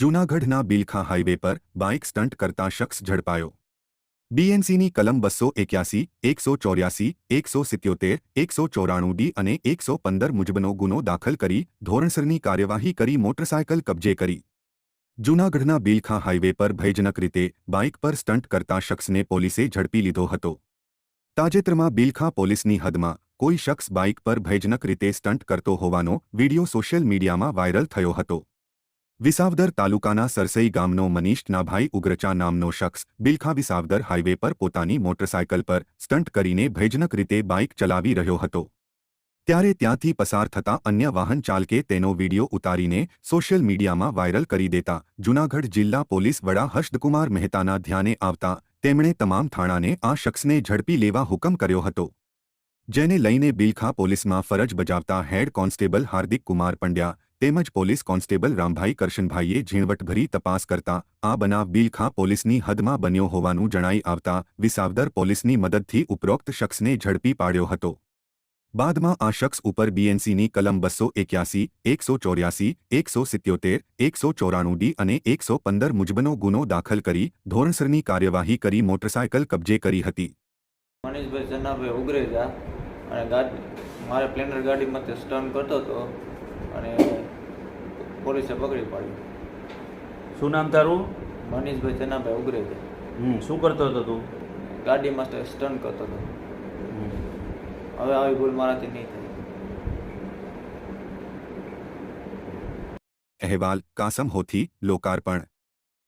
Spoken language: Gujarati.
જૂનાગઢના બિલખા હાઇવે પર બાઇક સ્ટન્ટ કરતા શખ્સ ઝડપાયો. બીએનસીની કલમ બસો એક્યાસી, એકસો ચોર્યાસી, એકસો સિત્યોતેર, એકસો ચોરાણું ડી અને એકસો પંદર મુજબનો ગુનો દાખલ કરી ધોરણસરની કાર્યવાહી કરી મોટરસાયકલ કબજે કરી. જૂનાગઢના બિલખા હાઇવે પર ભયજનક રીતે બાઇક પર સ્ટન્ટ કરતા શખ્સને પોલીસે ઝડપી લીધો હતો. તાજેતરમાં બિલખા પોલીસની હદમાં કોઈ શખ્સ બાઇક પર ભયજનક રીતે સ્ટન્ટ કરતો હોવાનો વિડિયો સોશિયલ મીડિયામાં વાયરલ થયો હતો. વિસાવદર તાલુકાના સરસઈ ગામનો મનીષ નાભાઈ ઉગ્રચા નામનો શખ્સ બિલખા વિસાવદર હાઈવે પર પોતાની મોટરસાયકલ પર સ્ટન્ટ કરીને ભયજનક રીતે બાઇક ચલાવી રહ્યો હતો. ત્યારે ત્યાંથી પસાર થતા અન્ય વાહન ચાલકે તેનો વિડિયો ઉતારીને સોશિયલ મીડિયામાં વાયરલ કરી દેતા જૂનાગઢ જિલ્લા પોલીસ વડા હર્ષદકુમાર મહેતાના ધ્યાને આવતા તેમણે તમામ થાણાને આ શખ્સને ઝડપી લેવા હુકમ કર્યો હતો. જેને લઈને બિલખા પોલીસમાં ફરજ બજાવતા હેડ કોન્સ્ટેબલ હાર્દિક કુમાર પંડ્યા તેમજ પોલીસ કોન્સ્ટેબલ રામભાઈ કરશનભાઈએ ઝીણવટભરી તપાસ કરતા આ બનાવ બિલખા પોલીસની હદમાં બન્યો હોવાનું જણાઈ આવતા વિસાવદર પોલીસની મદદથી ઉપરોક્ત શખ્સને ઝડપી પાડ્યો હતો. બાદમાં આ શખ્સ ઉપર બીએનસીની કલમ બસો એક્યાસી, એકસો ચોર્યાસી, એકસો સિત્યોતેર, એકસો ચોરાણું ડી અને એકસો પંદર મુજબનો ગુનો દાખલ કરી ધોરણસરની કાર્યવાહી કરી મોટરસાયકલ કબજે કરી હતી. મનીષભાઈ ઉગરેજા અને મારે પ્લેનર ગાડીમાં તે કરતો હતો. અને પોલીસે પકડી પાડ્યું શું નામ તારું? મનીષભાઈ ચન્નાભાઈ ઉગરેજા હમ શું કરતો હતો તું? ગાડીમાં માસ્ટર સ્ટન કરતો હતો. હવે આવી ભૂલ મારાથી નહીં થાય. અહેવાલ કાસમ હોથી લોકાર્પણ.